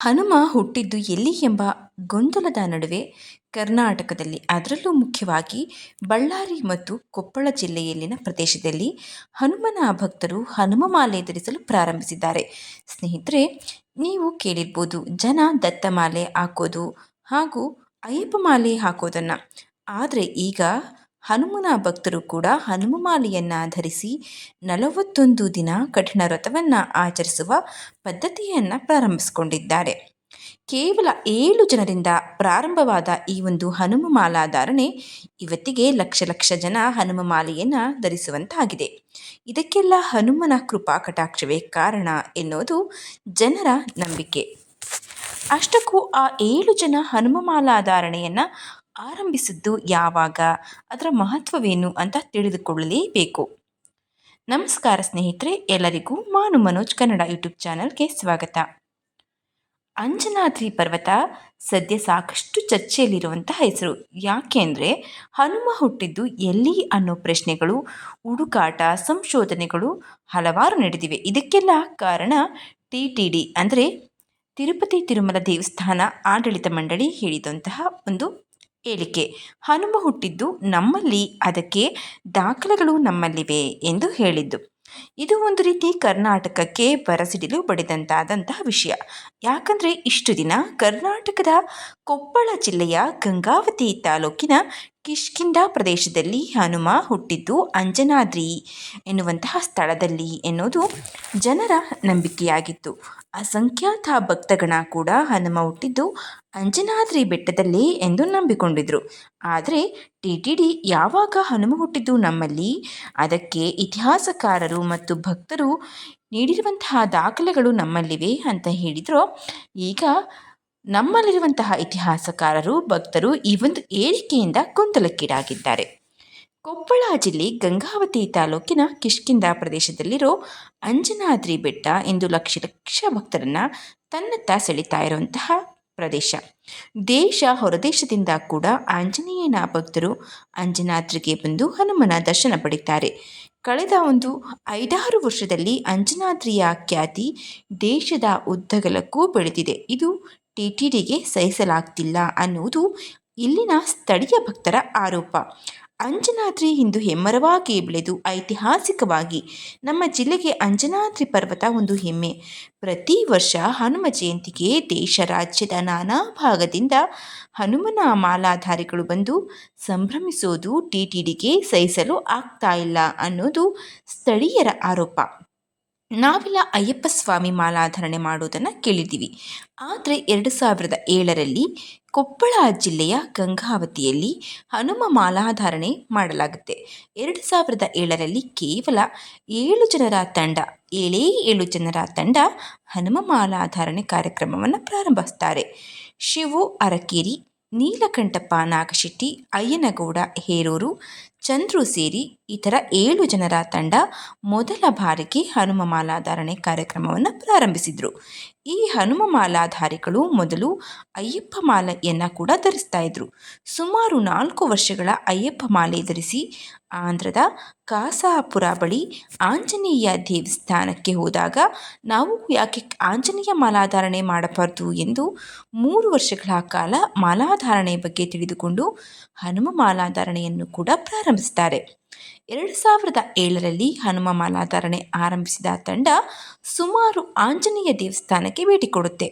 ಹನುಮ ಹುಟ್ಟಿದ್ದು ಎಲ್ಲಿ ಎಂಬ ಗೊಂದಲದ ನಡುವೆ ಕರ್ನಾಟಕದಲ್ಲಿ, ಅದರಲ್ಲೂ ಮುಖ್ಯವಾಗಿ ಬಳ್ಳಾರಿ ಮತ್ತು ಕೊಪ್ಪಳ ಜಿಲ್ಲೆಯಲ್ಲಿನ ಪ್ರದೇಶದಲ್ಲಿ ಹನುಮನ ಭಕ್ತರು ಹನುಮ ಮಾಲೆ ಧರಿಸಲು ಪ್ರಾರಂಭಿಸಿದ್ದಾರೆ. ಸ್ನೇಹಿತರೆ, ನೀವು ಕೇಳಿರ್ಬೋದು, ಜನ ದತ್ತಮಾಲೆ ಹಾಕೋದು ಹಾಗೂ ಅಯ್ಯಪ್ಪ ಮಾಲೆ ಹಾಕೋದನ್ನು. ಆದರೆ ಈಗ ಹನುಮನ ಭಕ್ತರು ಕೂಡ ಹನುಮ ಮಾಲೆಯನ್ನು ಧರಿಸಿ ನಲವತ್ತೊಂದು ದಿನ ಕಠಿಣ ವ್ರತವನ್ನು ಆಚರಿಸುವ ಪದ್ಧತಿಯನ್ನು ಪ್ರಾರಂಭಿಸಿಕೊಂಡಿದ್ದಾರೆ. ಕೇವಲ ಏಳು ಜನರಿಂದ ಪ್ರಾರಂಭವಾದ ಈ ಒಂದು ಹನುಮ ಮಾಲಾಧಾರಣೆ ಇವತ್ತಿಗೆ ಲಕ್ಷ ಲಕ್ಷ ಜನ ಹನುಮಮಾಲೆಯನ್ನು ಧರಿಸುವಂತಾಗಿದೆ. ಇದಕ್ಕೆಲ್ಲ ಹನುಮನ ಕೃಪಾ ಕಟಾಕ್ಷವೇ ಕಾರಣ ಎನ್ನುವುದು ಜನರ ನಂಬಿಕೆ. ಅಷ್ಟಕ್ಕೂ ಆ ಏಳು ಜನ ಹನುಮ ಮಾಲಾಧಾರಣೆಯನ್ನು ಆರಂಭಿಸಿದ್ದು ಯಾವಾಗ? ಅದರ ಮಹತ್ವವೇನು ಅಂತ ತಿಳಿದುಕೊಳ್ಳಲೇಬೇಕು. ನಮಸ್ಕಾರ ಸ್ನೇಹಿತರೆ, ಎಲ್ಲರಿಗೂ ಮಾನು ಮನೋಜ್ ಕನ್ನಡ ಯೂಟ್ಯೂಬ್ ಚಾನಲ್ಗೆ ಸ್ವಾಗತ. ಅಂಜನಾದ್ರಿ ಪರ್ವತ ಸದ್ಯ ಸಾಕಷ್ಟು ಚರ್ಚೆಯಲ್ಲಿರುವಂತಹ ಹೆಸರು. ಯಾಕೆಂದರೆ ಹನುಮ ಹುಟ್ಟಿದ್ದು ಎಲ್ಲಿ ಅನ್ನೋ ಪ್ರಶ್ನೆಗಳು, ಹುಡುಕಾಟ, ಸಂಶೋಧನೆಗಳು ಹಲವಾರು ನಡೆದಿವೆ. ಇದಕ್ಕೆಲ್ಲ ಕಾರಣ ಟಿ ಟಿ ಡಿ ಅಂದರೆ ತಿರುಪತಿ ತಿರುಮಲ ದೇವಸ್ಥಾನ ಆಡಳಿತ ಮಂಡಳಿ ಹೇಳಿದಂತಹ ಒಂದು ಹೇಳಿಕೆ. ಹನುಮ ಹುಟ್ಟಿದ್ದು ನಮ್ಮಲ್ಲಿ, ಅದಕ್ಕೆ ದಾಖಲೆಗಳು ನಮ್ಮಲ್ಲಿವೆ ಎಂದು ಹೇಳಿದ್ದು. ಇದು ಒಂದು ರೀತಿ ಕರ್ನಾಟಕಕ್ಕೆ ಬರಸಿಡಿಲು ಬಡಿದಂತಾದಂತಹ ವಿಷಯ. ಯಾಕಂದರೆ ಇಷ್ಟು ದಿನ ಕರ್ನಾಟಕದ ಕೊಪ್ಪಳ ಜಿಲ್ಲೆಯ ಗಂಗಾವತಿ ತಾಲೂಕಿನ ಕಿಷ್ಕಿಂದ ಪ್ರದೇಶದಲ್ಲಿ ಹನುಮ ಹುಟ್ಟಿದ್ದು ಅಂಜನಾದ್ರಿ ಎನ್ನುವಂತಹ ಸ್ಥಳದಲ್ಲಿ ಎನ್ನುವುದು ಜನರ ನಂಬಿಕೆಯಾಗಿತ್ತು. ಅಸಂಖ್ಯಾತ ಭಕ್ತಗಣ ಕೂಡ ಹನುಮ ಹುಟ್ಟಿದ್ದು ಅಂಜನಾದ್ರಿ ಬೆಟ್ಟದಲ್ಲಿ ಎಂದು ನಂಬಿಕೊಂಡಿದ್ರು. ಆದರೆ ಟಿ ಟಿ ಡಿ ಯಾವಾಗ ಹನುಮ ಹುಟ್ಟಿದ್ದು ನಮ್ಮಲ್ಲಿ? ಅದಕ್ಕೆ ಇತಿಹಾಸಕಾರರು ಮತ್ತು ಭಕ್ತರು ನೀಡಿರುವಂತಹ ದಾಖಲೆಗಳು ನಮ್ಮಲ್ಲಿವೆ ಅಂತ ಹೇಳಿದ್ರು, ಈಗ ನಮ್ಮಲ್ಲಿರುವಂತಹ ಇತಿಹಾಸಕಾರರು, ಭಕ್ತರು ಈ ಒಂದು ಏಳಿಕೆಯಿಂದ ಗೊಂದಲಕ್ಕೀಡಾಗಿದ್ದಾರೆ. ಕೊಪ್ಪಳ ಜಿಲ್ಲೆ ಗಂಗಾವತಿ ತಾಲೂಕಿನ ಕಿಷ್ಕಿಂದ ಪ್ರದೇಶದಲ್ಲಿರೋ ಅಂಜನಾದ್ರಿ ಬೆಟ್ಟ ಎಂದು ಲಕ್ಷ ಲಕ್ಷ ಭಕ್ತರನ್ನ ತನ್ನತ್ತ ಸೆಳಿತಾ ಇರುವಂತಹ ಪ್ರದೇಶ. ದೇಶ ಹೊರದೇಶದಿಂದ ಕೂಡ ಆಂಜನೇಯನ ಭಕ್ತರು ಅಂಜನಾದ್ರಿಗೆ ಬಂದು ಹನುಮನ ದರ್ಶನ ಪಡಿತಾರೆ. ಕಳೆದ ಒಂದು ಐದಾರು ವರ್ಷದಲ್ಲಿ ಅಂಜನಾದ್ರಿಯ ಖ್ಯಾತಿ ದೇಶದ ಉದ್ದಗಲಕ್ಕೂ ಬೆಳೆದಿದೆ. ಇದು ಟಿ ಟಿ ಡಿಗೆ ಸಹಿಸಲಾಗ್ತಿಲ್ಲ ಅನ್ನುವುದು ಇಲ್ಲಿನ ಸ್ಥಳೀಯ ಭಕ್ತರ ಆರೋಪ. ಅಂಜನಾದ್ರಿ ಇಂದು ಹೆಮ್ಮರವಾಗಿ ಬೆಳೆದು ಐತಿಹಾಸಿಕವಾಗಿ ನಮ್ಮ ಜಿಲ್ಲೆಗೆ ಅಂಜನಾದ್ರಿ ಪರ್ವತ ಒಂದು ಹೆಮ್ಮೆ. ಪ್ರತಿ ವರ್ಷ ಹನುಮ ಜಯಂತಿಗೆ ದೇಶ ರಾಜ್ಯದ ನಾನಾ ಭಾಗದಿಂದ ಹನುಮನ ಮಾಲಾಧಾರಿಗಳು ಬಂದು ಸಂಭ್ರಮಿಸೋದು ಟಿ ಟಿ ಡಿಗೆ ಸಹಿಸಲು ಆಗ್ತಾ ಇಲ್ಲ ಅನ್ನೋದು ಸ್ಥಳೀಯರ ಆರೋಪ. ನಾವೆಲ್ಲ ಅಯ್ಯಪ್ಪ ಸ್ವಾಮಿ ಮಾಲಾಧಾರಣೆ ಮಾಡೋದನ್ನು ಕೇಳಿದ್ದೀವಿ. ಆದರೆ ಎರಡು ಸಾವಿರದ ಏಳರಲ್ಲಿ ಕೊಪ್ಪಳ ಜಿಲ್ಲೆಯ ಗಂಗಾವತಿಯಲ್ಲಿ ಹನುಮ ಮಾಲಾಧಾರಣೆ ಮಾಡಲಾಗುತ್ತೆ. ಎರಡು ಸಾವಿರದ ಏಳರಲ್ಲಿ ಕೇವಲ ಏಳು ಜನರ ತಂಡ, ಏಳೇ ಏಳು ಜನರ ತಂಡ ಹನುಮ ಮಾಲಾಧಾರಣೆ ಕಾರ್ಯಕ್ರಮವನ್ನು ಪ್ರಾರಂಭಿಸ್ತಾರೆ. ಶಿವು ಅರಕೇರಿ, ನೀಲಕಂಠಪ್ಪ ನಾಗಶೆಟ್ಟಿ, ಅಯ್ಯನಗೌಡ ಹೇರೂರು ಚಂದ್ರು ಸೇರಿ ಇತರ ಏಳು ಜನರ ತಂಡ ಮೊದಲ ಬಾರಿಗೆ ಹನುಮ ಮಾಲಾಧಾರಣೆ ಕಾರ್ಯಕ್ರಮವನ್ನು ಪ್ರಾರಂಭಿಸಿದರು. ಈ ಹನುಮ ಮಾಲಾಧಾರಿಗಳು ಮೊದಲು ಅಯ್ಯಪ್ಪ ಮಾಲೆಯನ್ನು ಕೂಡ ಧರಿಸ್ತಾ ಇದ್ರು. ಸುಮಾರು ನಾಲ್ಕು ವರ್ಷಗಳ ಅಯ್ಯಪ್ಪ ಮಾಲೆ ಧರಿಸಿ ಆಂಧ್ರದ ಕಾಸಾಪುರ ಬಳಿ ಆಂಜನೇಯ ದೇವಸ್ಥಾನಕ್ಕೆ ಹೋದಾಗ ನಾವು ಯಾಕೆ ಆಂಜನೇಯ ಮಾಲಾಧಾರಣೆ ಮಾಡಬಾರ್ದು ಎಂದು ಮೂರು ವರ್ಷಗಳ ಕಾಲ ಮಾಲಾಧಾರಣೆ ಬಗ್ಗೆ ತಿಳಿದುಕೊಂಡು ಹನುಮ ಮಾಲಾಧಾರಣೆಯನ್ನು ಕೂಡ ಪ್ರಾರಂಭಿಸ್ತಾರೆ ಎರಡು ಸಾವಿರದ ಏಳರಲ್ಲಿ ಹನುಮ ಮಾಲಾಧಾರಣೆ ಆರಂಭಿಸಿದ ತಂಡ ಸುಮಾರು ಆಂಜನೇಯ ದೇವಸ್ಥಾನಕ್ಕೆ ಭೇಟಿ ಕೊಡುತ್ತೆ.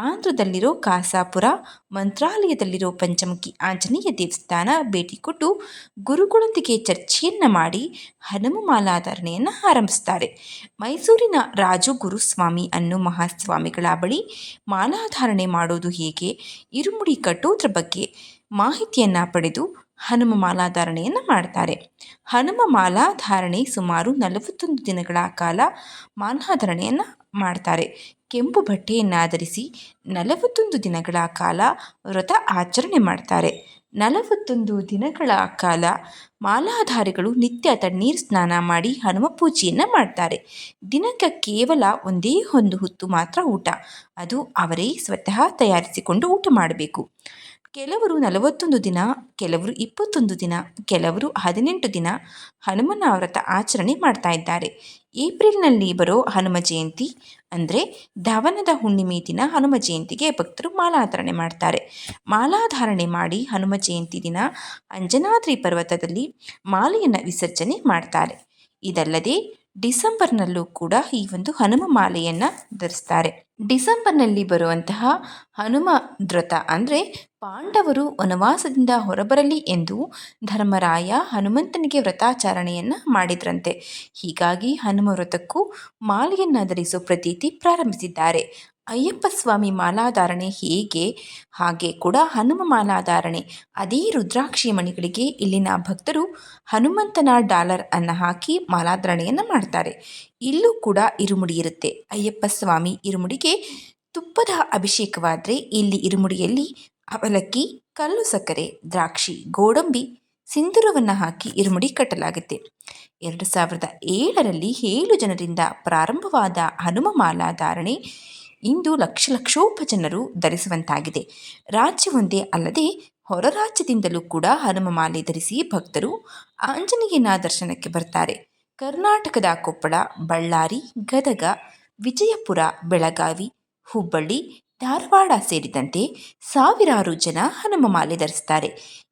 ಆಂಧ್ರದಲ್ಲಿರೋ ಕಾಸಾಪುರ, ಮಂತ್ರಾಲಯದಲ್ಲಿರೋ ಪಂಚಮುಖಿ ಆಂಜನೇಯ ದೇವಸ್ಥಾನ ಭೇಟಿ ಕೊಟ್ಟು ಗುರುಗಳೊಂದಿಗೆ ಚರ್ಚೆಯನ್ನು ಮಾಡಿ ಹನುಮ ಮಾಲಾಧಾರಣೆಯನ್ನು ಆರಂಭಿಸ್ತಾರೆ ಮೈಸೂರಿನ ರಾಜು ಗುರುಸ್ವಾಮಿ ಅನ್ನೋ ಮಹಾಸ್ವಾಮಿಗಳ ಬಳಿ ಮಾಲಾಧಾರಣೆ ಮಾಡೋದು ಹೇಗೆ, ಇರುಮುಡಿ ಕಟ್ಟೋದ್ರ ಬಗ್ಗೆ ಮಾಹಿತಿಯನ್ನು ಪಡೆದು ಹನುಮ ಮಾಲಾಧಾರಣೆಯನ್ನು ಮಾಡ್ತಾರೆ. ಹನುಮ ಮಾಲಾಧಾರಣೆ ಸುಮಾರು ನಲವತ್ತೊಂದು ದಿನಗಳ ಕಾಲ ಮಾಲಾಧಾರಣೆಯನ್ನು ಮಾಡ್ತಾರೆ. ಕೆಂಪು ಬಟ್ಟೆಯನ್ನು ಧರಿಸಿ ನಲವತ್ತೊಂದು ದಿನಗಳ ಕಾಲ ವ್ರತ ಆಚರಣೆ ಮಾಡ್ತಾರೆ. ನಲವತ್ತೊಂದು ದಿನಗಳ ಕಾಲ ಮಾಲಾಧಾರಿಗಳು ನಿತ್ಯ ತಣ್ಣೀರು ಸ್ನಾನ ಮಾಡಿ ಹನುಮ ಪೂಜೆಯನ್ನು ಮಾಡ್ತಾರೆ. ದಿನಕ್ಕೆ ಕೇವಲ ಒಂದೇ ಒಂದು ಹೊತ್ತು ಮಾತ್ರ ಊಟ. ಅದು ಅವರೇ ಸ್ವತಃ ತಯಾರಿಸಿಕೊಂಡು ಊಟ ಮಾಡಬೇಕು. ಕೆಲವರು ನಲವತ್ತೊಂದು ದಿನ, ಕೆಲವರು ಇಪ್ಪತ್ತೊಂದು ದಿನ, ಕೆಲವರು ಹದಿನೆಂಟು ದಿನ ಹನುಮನ ವ್ರತ ಆಚರಣೆ ಮಾಡ್ತಾ ಇದ್ದಾರೆ. ಏಪ್ರಿಲ್ನಲ್ಲಿ ಬರೋ ಹನುಮ ಜಯಂತಿ ಅಂದರೆ ಧವನದ ಹುಣ್ಣಿಮೆ ದಿನ ಹನುಮ ಜಯಂತಿಗೆ ಭಕ್ತರು ಮಾಲಾಧಾರಣೆ ಮಾಡ್ತಾರೆ. ಮಾಲಾಧಾರಣೆ ಮಾಡಿ ಹನುಮ ಜಯಂತಿ ದಿನ ಅಂಜನಾದ್ರಿ ಪರ್ವತದಲ್ಲಿ ಮಾಲೆಯನ್ನು ವಿಸರ್ಜನೆ ಮಾಡ್ತಾರೆ. ಇದಲ್ಲದೆ ಡಿಸೆಂಬರ್ನಲ್ಲೂ ಕೂಡ ಈ ಒಂದು ಹನುಮ ಮಾಲೆಯನ್ನು ಧರಿಸ್ತಾರೆ. ಡಿಸೆಂಬರ್ನಲ್ಲಿ ಬರುವಂತಹ ಹನುಮ ವ್ರತ ಅಂದರೆ ಪಾಂಡವರು ವನವಾಸದಿಂದ ಹೊರಬರಲಿ ಎಂದು ಧರ್ಮರಾಯ ಹನುಮಂತನಿಗೆ ವ್ರತಾಚರಣೆಯನ್ನು ಮಾಡಿದ್ರಂತೆ. ಹೀಗಾಗಿ ಹನುಮ ವ್ರತಕ್ಕೂ ಮಾಲೆಯನ್ನು ಧರಿಸೋ ಪ್ರತೀತಿ ಪ್ರಾರಂಭಿಸಿದ್ದಾರೆ. ಅಯ್ಯಪ್ಪ ಸ್ವಾಮಿ ಮಾಲಾಧಾರಣೆ ಹೇಗೆ? ಹಾಗೆ ಕೂಡ ಹನುಮ ಮಾಲಾಧಾರಣೆ. ಅದೇ ರುದ್ರಾಕ್ಷಿ ಮಣಿಗಳಿಗೆ ಇಲ್ಲಿನ ಭಕ್ತರು ಹನುಮಂತನ ಡಾಲರ್ ಅನ್ನು ಹಾಕಿ ಮಾಲಾಧಾರಣೆಯನ್ನು ಮಾಡ್ತಾರೆ. ಇಲ್ಲೂ ಕೂಡ ಇರುಮುಡಿ ಇರುತ್ತೆ. ಅಯ್ಯಪ್ಪ ಸ್ವಾಮಿ ಇರುಮುಡಿಗೆ ತುಪ್ಪದ ಅಭಿಷೇಕವಾದರೆ ಇಲ್ಲಿ ಇರುಮುಡಿಯಲ್ಲಿ ಅವಲಕ್ಕಿ, ಕಲ್ಲು ಸಕ್ಕರೆ, ದ್ರಾಕ್ಷಿ, ಗೋಡಂಬಿ, ಸಿಂಧೂರವನ್ನು ಹಾಕಿ ಇರುಮುಡಿ ಕಟ್ಟಲಾಗುತ್ತೆ. ಎರಡು ಸಾವಿರದ ಏಳರಲ್ಲಿ ಏಳು ಜನರಿಂದ ಪ್ರಾರಂಭವಾದ ಹನುಮ ಮಾಲಾಧಾರಣೆ ಇಂದು ಲಕ್ಷ ಲಕ್ಷೋಪ ಜನರು ಧರಿಸುವಂತಾಗಿದೆ. ರಾಜ್ಯವೊಂದೇ ಅಲ್ಲದೆ ಹೊರ ರಾಜ್ಯದಿಂದಲೂ ಕೂಡ ಹನುಮಮಾಲೆ ಧರಿಸಿ ಭಕ್ತರು ಆಂಜನೇಯನ ದರ್ಶನಕ್ಕೆ ಬರ್ತಾರೆ. ಕರ್ನಾಟಕದ ಕೊಪ್ಪಳ, ಬಳ್ಳಾರಿ, ಗದಗ, ವಿಜಯಪುರ, ಬೆಳಗಾವಿ, ಹುಬ್ಬಳ್ಳಿ ಧಾರವಾಡ ಸೇರಿದಂತೆ ಸಾವಿರಾರು ಜನ ಹನುಮ ಮಾಲೆ ಧರಿಸ್ತಾರೆ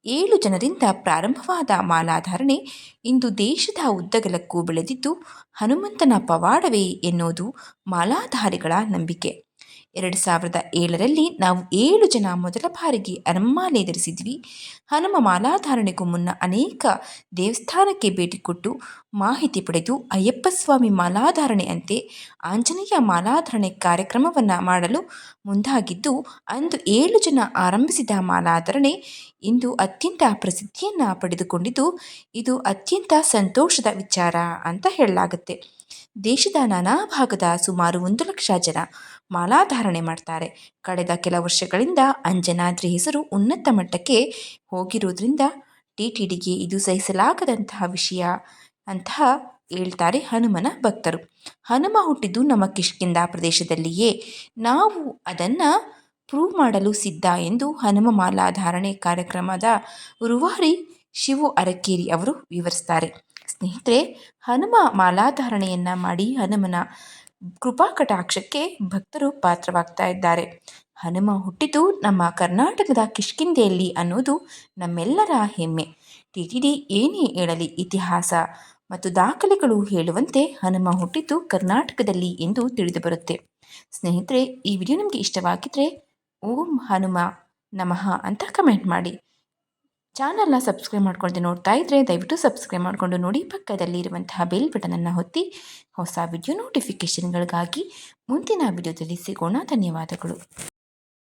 ಏಳು ಜನರಿಂದ ಪ್ರಾರಂಭವಾದ ಮಾಲಾಧಾರಣೆ ಇಂದು ದೇಶದ ಉದ್ದಗಲಕ್ಕೂ ಬೆಳೆದಿದ್ದು, ಹನುಮಂತನ ಪವಾಡವೇ ಎನ್ನುವುದು ಮಾಲಾಧಾರಿಗಳ ನಂಬಿಕೆ. ಎರಡು ಸಾವಿರದ ಏಳರಲ್ಲಿ ನಾವು ಏಳು ಜನ ಮೊದಲ ಬಾರಿಗೆ ಅರಮಾಲೆ ಧರಿಸಿದ್ವಿ ಹನುಮ ಮಾಲಾಧಾರಣೆಗೂ ಮುನ್ನ ಅನೇಕ ದೇವಸ್ಥಾನಕ್ಕೆ ಭೇಟಿ ಕೊಟ್ಟು ಮಾಹಿತಿ ಪಡೆದು ಅಯ್ಯಪ್ಪ ಸ್ವಾಮಿ ಮಾಲಾಧಾರಣೆಯಂತೆ ಆಂಜನೇಯ ಮಾಲಾಧಾರಣೆ ಕಾರ್ಯಕ್ರಮವನ್ನು ಮಾಡಲು ಮುಂದಾಗಿದ್ದು, ಅಂದು ಏಳು ಜನ ಆರಂಭಿಸಿದ ಮಾಲಾಧಾರಣೆ ಇಂದು ಅತ್ಯಂತ ಪ್ರಸಿದ್ಧಿಯನ್ನು ಪಡೆದುಕೊಂಡಿದ್ದು, ಇದು ಅತ್ಯಂತ ಸಂತೋಷದ ವಿಚಾರ ಅಂತ ಹೇಳಲಾಗುತ್ತೆ. ದೇಶದ ನಾನಾ ಭಾಗದ ಸುಮಾರು ಒಂದು ಲಕ್ಷ ಜನ ಮಾಲಾಧಾರಣೆ ಮಾಡ್ತಾರೆ. ಕಳೆದ ಕೆಲ ವರ್ಷಗಳಿಂದ ಅಂಜನಾದ್ರಿ ಹೆಸರು ಉನ್ನತ ಮಟ್ಟಕ್ಕೆ ಹೋಗಿರೋದ್ರಿಂದ ಟಿ ಟಿ ಡಿಗೆ ಇದು ಸಹಿಸಲಾಗದಂತಹ ವಿಷಯ ಅಂತಹ ಹೇಳ್ತಾರೆ ಹನುಮನ ಭಕ್ತರು. ಹನುಮ ಹುಟ್ಟಿದ್ದು ನಮ್ಮ ಕಿಷ್ಕಿಂದ ಪ್ರದೇಶದಲ್ಲಿಯೇ. ನಾವು ಅದನ್ನು ಪ್ರೂವ್ ಮಾಡಲು ಸಿದ್ಧ ಎಂದು ಹನುಮ ಮಾಲಾಧಾರಣೆ ಕಾರ್ಯಕ್ರಮದ ರುವಾರಿ ಶಿವು ಅರಕೇರಿ ಅವರು ವಿವರಿಸ್ತಾರೆ. ಸ್ನೇಹಿತರೆ, ಹನುಮ ಮಾಲಾಧಾರಣೆಯನ್ನು ಮಾಡಿ ಹನುಮನ ಕೃಪಾ ಕಟಾಕ್ಷಕ್ಕೆ ಭಕ್ತರು ಪಾತ್ರವಾಗ್ತಾ ಇದ್ದಾರೆ. ಹನುಮ ಹುಟ್ಟಿದ್ದು ನಮ್ಮ ಕರ್ನಾಟಕದ ಕಿಷ್ಕಿಂದೆಯಲ್ಲಿ ಅನ್ನೋದು ನಮ್ಮೆಲ್ಲರ ಹೆಮ್ಮೆ. ಟಿ ಟಿ ಡಿ ಏನೇ ಹೇಳಲಿ ಇತಿಹಾಸ ಮತ್ತು ದಾಖಲೆಗಳು ಹೇಳುವಂತೆ ಹನುಮ ಹುಟ್ಟಿದ್ದು ಕರ್ನಾಟಕದಲ್ಲಿ ಎಂದು ತಿಳಿದು ಬರುತ್ತೆ ಸ್ನೇಹಿತರೆ, ಈ ವಿಡಿಯೋ ನಿಮಗೆ ಇಷ್ಟವಾಗಿದ್ದರೆ ಓಂ ಹನುಮ ನಮಃ ಅಂತ ಕಮೆಂಟ್ ಮಾಡಿ. ಚಾನಲ್ನ ಸಬ್ಸ್ಕ್ರೈಬ್ ಮಾಡ್ಕೊಂಡು ನೋಡ್ತಾ ಇದ್ದರೆ ದಯವಿಟ್ಟು ಸಬ್ಸ್ಕ್ರೈಬ್ ಮಾಡಿಕೊಂಡು ನೋಡಿ ಪಕ್ಕದಲ್ಲಿ ಇರುವಂತಹ ಬೆಲ್ ಬಟನನ್ನು ಹೊತ್ತಿ ಹೊಸ ವಿಡಿಯೋ ನೋಟಿಫಿಕೇಷನ್ಗಳಿಗಾಗಿ ಮುಂದಿನ ವಿಡಿಯೋದಲ್ಲಿ ಸಿಗೋಣ. ಧನ್ಯವಾದಗಳು.